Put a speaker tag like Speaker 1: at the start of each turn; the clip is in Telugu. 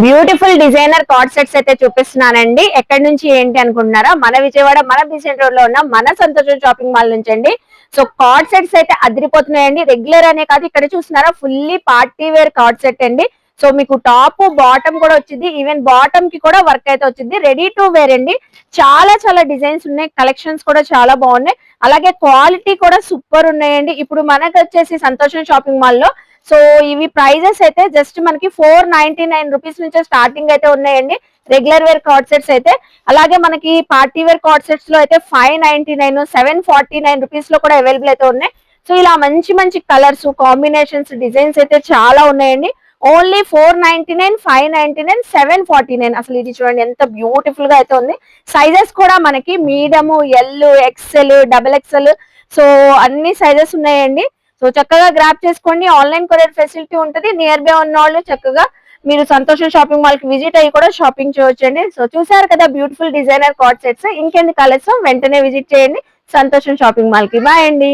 Speaker 1: బ్యూటిఫుల్ డిజైనర్ కార్డ్ సెట్స్ అయితే చూపిస్తున్నానండి. ఎక్కడి నుంచి ఏంటి అనుకుంటున్నారా? మన విజయవాడ మన బీసెంట్ రోడ్లో ఉన్న మన సంతోషం షాపింగ్ మాల్ నుంచి అండి సో కార్డ్ సెట్స్ అయితే అదిరిపోతున్నాయండి. రెగ్యులర్ అనే కాదు ఇక్కడ చూస్తున్నారా? Fully party wear card set అండి. సో మీకు టాప్ బాటమ్ కూడా వచ్చింది. ఈవెన్ బాటమ్కి కూడా వర్క్ అయితే వచ్చింది. రెడీ టు వేర్ అండి. చాలా చాలా డిజైన్స్ ఉన్నాయి. కలెక్షన్స్ కూడా చాలా బాగున్నాయి. అలాగే క్వాలిటీ కూడా సూపర్ ఉన్నాయండి. ఇప్పుడు మనకు వచ్చేసి సంతోషం షాపింగ్ మాల్లో. సో ఇవి ప్రైజెస్ అయితే జస్ట్ మనకి ఫోర్ నైన్టీ నైన్ రూపీస్ నుంచి స్టార్టింగ్ అయితే ఉన్నాయండి. రెగ్యులర్ వేర్ కార్డ్ సెట్స్ అయితే. అలాగే మనకి పార్టీ వేర్ కార్డ్ సెట్స్లో అయితే five ninety nine seven forty nine రూపీస్లో కూడా అవైలబుల్ అయితే ఉన్నాయి. సో ఇలా మంచి మంచి కలర్స్ కాంబినేషన్స్ డిజైన్స్ అయితే చాలా ఉన్నాయండి. Only four ninety nine five ninety nine seven forty nine. అసలు ఇది చూడండి ఎంత బ్యూటిఫుల్గా అయితే ఉంది. సైజెస్ కూడా మనకి medium L XL double XL so అన్ని సైజెస్ ఉన్నాయండి. సో చక్కగా గ్రాప్ చేసుకోండి. ఆన్లైన్ కొరియర్ ఫెసిలిటీ ఉంటుంది. నియర్ బై ఉన్న వాళ్ళు చక్కగా మీరు సంతోషం షాపింగ్ మాల్కి విజిట్ అయ్యి కూడా షాపింగ్ చేయొచ్చండి. సో చూసారు కదా బ్యూటిఫుల్ డిజైనర్ కార్డ్ సెట్స్ ఇంకెందుకు కలర్స్ వెంటనే విజిట్ చేయండి. సంతోషం షాపింగ్ మాల్కి. బాయ్ అండి.